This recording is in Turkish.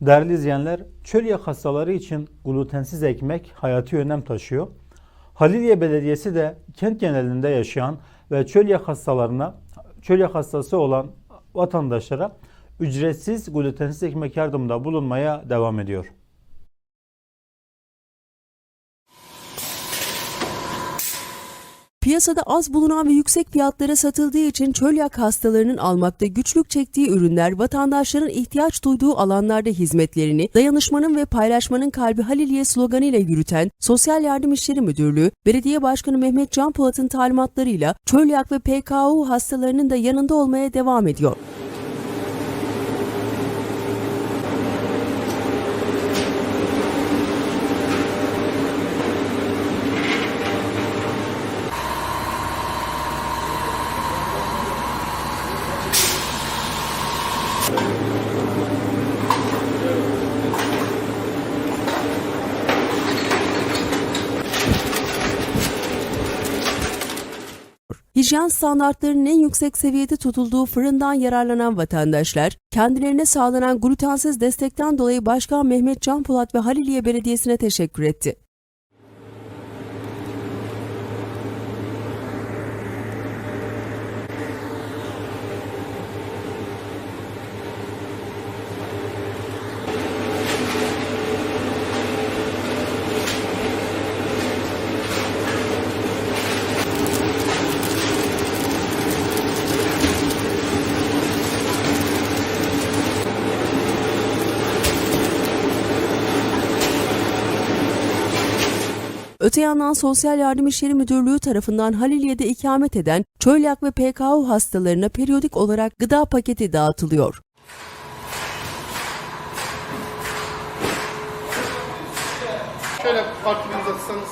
Değerli izleyenler, çölyak hastaları için glutensiz ekmek hayati önem taşıyor. Haliliye Belediyesi de kent genelinde yaşayan ve çölyak hastalarına, çölyak hastası olan vatandaşlara ücretsiz glutensiz ekmek yardımında bulunmaya devam ediyor. Piyasada az bulunan ve yüksek fiyatlara satıldığı için çölyak hastalarının almakta güçlük çektiği ürünler vatandaşların ihtiyaç duyduğu alanlarda hizmetlerini dayanışmanın ve paylaşmanın kalbi Haliliye sloganıyla yürüten Sosyal Yardım İşleri Müdürlüğü, Belediye Başkanı Mehmet Can Polat'ın talimatlarıyla çölyak ve PKU hastalarının da yanında olmaya devam ediyor. Hijyen standartlarının en yüksek seviyede tutulduğu fırından yararlanan vatandaşlar, kendilerine sağlanan glutensiz destekten dolayı Başkan Mehmet Can Polat ve Haliliye Belediyesi'ne teşekkür etti. Öte yandan Sosyal Yardım İşleri Müdürlüğü tarafından Haliliye'de ikamet eden çölyak ve PKU hastalarına periyodik olarak gıda paketi dağıtılıyor. Şöyle parkını uzatsanız.